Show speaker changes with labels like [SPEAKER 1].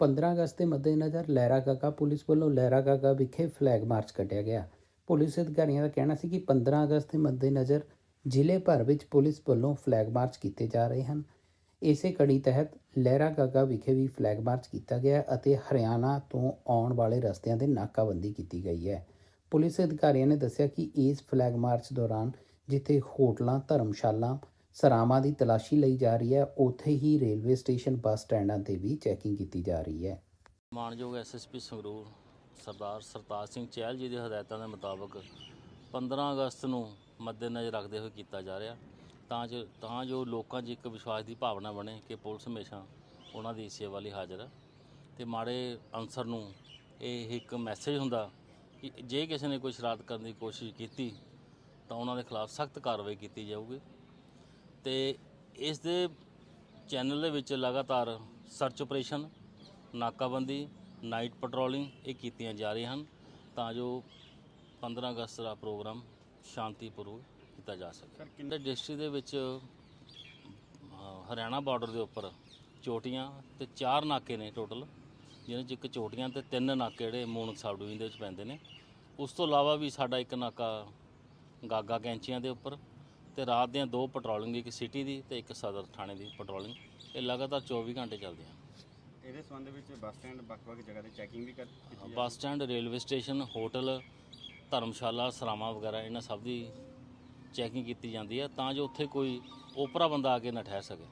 [SPEAKER 1] 15 ਅਗਸਤ ਦੇ ਮੱਦੇਨਜ਼ਰ ਲਹਿਰਾ ਕਾਕਾ ਪੁਲਿਸ ਵੱਲੋਂ ਲਹਿਰਾ ਕਾਕਾ ਵਿਖੇ ਫਲੈਗ ਮਾਰਚ ਕੱਢਿਆ ਗਿਆ। ਪੁਲਿਸ ਅਧਿਕਾਰੀਆਂ ਦਾ ਕਹਿਣਾ ਸੀ ਕਿ 15 ਅਗਸਤ ਦੇ ਮੱਦੇਨਜ਼ਰ ਜ਼ਿਲ੍ਹੇ ਭਰ ਵਿੱਚ ਪੁਲਿਸ ਵੱਲੋਂ ਫਲੈਗ ਮਾਰਚ ਕੀਤੇ ਜਾ ਰਹੇ ਹਨ। ਇਸੇ ਕੜੀ ਤਹਿਤ ਲਹਿਰਾ ਕਾਕਾ ਵਿਖੇ ਵੀ ਫਲੈਗ ਮਾਰਚ ਕੀਤਾ ਗਿਆ ਅਤੇ ਹਰਿਆਣਾ ਤੋਂ ਆਉਣ ਵਾਲੇ ਰਸਤਿਆਂ ਤੇ ਨਾਕਾਬੰਦੀ ਕੀਤੀ ਗਈ ਹੈ। ਪੁਲਿਸ ਅਧਿਕਾਰੀਆਂ ਨੇ ਦੱਸਿਆ ਕਿ ਇਸ ਫਲੈਗ ਮਾਰਚ ਦੌਰਾਨ ਜਿੱਥੇ ਹੋਟਲਾਂ, ਧਰਮਸ਼ਾਲਾ ਸਰਾਵਾਂ ਦੀ ਤਲਾਸ਼ੀ ਲਈ ਜਾ ਰਹੀ ਹੈ। ਉੱਥੇ ਹੀ ਰੇਲਵੇ ਸਟੇਸ਼ਨ ਬੱਸ ਸਟੈਂਡਾਂ ਤੇ ਵੀ ਚੈਕਿੰਗ ਕੀਤੀ ਜਾ ਰਹੀ ਹੈ।
[SPEAKER 2] ਮਾਨਯੋਗ ਐਸਐਸਪੀ ਸੰਗਰੂਰ ਸਰਦਾਰ ਸਰਤਾਜ ਸਿੰਘ ਚਹਿਲ ਜੀ ਦੇ ਹਦਾਇਤਾਂ ਦੇ ਮੁਤਾਬਕ 15 ਅਗਸਤ ਨੂੰ ਮੱਦੇਨਜ਼ਰ ਰੱਖਦੇ ਹੋਏ ਕੀਤਾ ਜਾ ਰਿਹਾ। ਤਾਂ ਜੋ ਤਾਂ ਜੋ ਲੋਕਾਂ 'ਚ ਇੱਕ ਵਿਸ਼ਵਾਸ ਦੀ ਭਾਵਨਾ ਬਣੇ ਕਿ ਪੁਲਿਸ ਹਮੇਸ਼ਾ ਉਹਨਾਂ ਦੀ ਸੇਵਾ ਲਈ ਹਾਜ਼ਰ ਹੈ। ਤੇ ਮਾੜੇ ਅਨਸਰ ਨੂੰ ਇਹ ਇੱਕ ਮੈਸੇਜ ਹੁੰਦਾ ਕਿ ਜੇ ਕਿਸੇ ਨੇ ਕੋਈ ਸ਼ਰਾਰਤ ਕਰਨ ਦੀ ਕੋਸ਼ਿਸ਼ ਕੀਤੀ ਤਾਂ ਉਹਨਾਂ ਦੇ ਖਿਲਾਫ ਸਖਤ ਕਾਰਵਾਈ ਕੀਤੀ ਜਾਊਗੀ। ਤੇ ਇਸ ਦੇ ਚੈਨਲ ਦੇ ਵਿੱਚ ਲਗਾਤਾਰ ਸਰਚ ਆਪਰੇਸ਼ਨ ਨਾਕਾਬੰਦੀ ਨਾਈਟ ਪੈਟਰੋਲਿੰਗ ਇਹ ਕੀਤੀਆਂ ਜਾ ਰਹੀਆਂ ਹਨ ਤਾਂ ਜੋ 15 ਅਗਸਤ ਦਾ ਪ੍ਰੋਗਰਾਮ ਸ਼ਾਂਤੀਪੂਰਵਕ ਕੀਤਾ ਜਾ ਸਕੇ।
[SPEAKER 3] ਸਰ
[SPEAKER 2] ਕਿੰਨੇ ਡਿਸਟ੍ਰਿਕਟ ਦੇ ਵਿੱਚ ਹਰਿਆਣਾ ਬਾਰਡਰ ਦੇ ਉੱਪਰ ਚੋਟੀਆਂ ਤੇ ਚਾਰ ਨਾਕੇ ਨੇ ਟੋਟਲ ਜਿਹਨਾਂ 'ਚ ਇੱਕ ਚੋਟੀਆਂ ਤੇ ਤਿੰਨ ਨਾਕੇ ਜਿਹੜੇ ਮੂਨਕ ਸਬ ਡਿਵੀਜ਼ਨ ਦੇ ਵਿੱਚ ਪੈਂਦੇ ਨੇ। ਉਸ ਤੋਂ ਇਲਾਵਾ ਵੀ ਸਾਡਾ ਇੱਕ ਨਾਕਾ ਗਾਗਾ ਕੈਂਚੀਆਂ ਦੇ ਉੱਪਰ ਤੇ ਰਾਤ ਦੀਆਂ ਦੋ ਪੈਟਰੋਲਿੰਗ ਇੱਕ ਸਿਟੀ ਦੀ ਤੇ ਇੱਕ ਸਦਰ ਥਾਣੇ ਦੀ ਪੈਟਰੋਲਿੰਗ ਇਹ ਲਗਾਤਾਰ 24 ਘੰਟੇ ਚੱਲਦੀਆਂ
[SPEAKER 3] ਇਹਦੇ ਸੰਬੰਧ ਵਿੱਚ ਬੱਸ ਸਟੈਂਡ ਵੱਖ-ਵੱਖ ਜਗ੍ਹਾ ਤੇ ਚੈਕਿੰਗ ਵੀ ਕਰ ਕੀਤੀ ਜਾ
[SPEAKER 2] bus stand railway station hotel ਧਰਮਸ਼ਾਲਾ ਸਰਾਵਾਂ ਵਗੈਰਾ ਇਹਨਾਂ ਸਭ ਦੀ ਚੈਕਿੰਗ ਕੀਤੀ ਜਾਂਦੀ ਹੈ ਤਾਂ ਜੋ ਉੱਥੇ ਕੋਈ ਓਪਰਾ ਬੰਦਾ ਆ ਕੇ ਨਾ ਠਹਿਰ ਸਕੇ।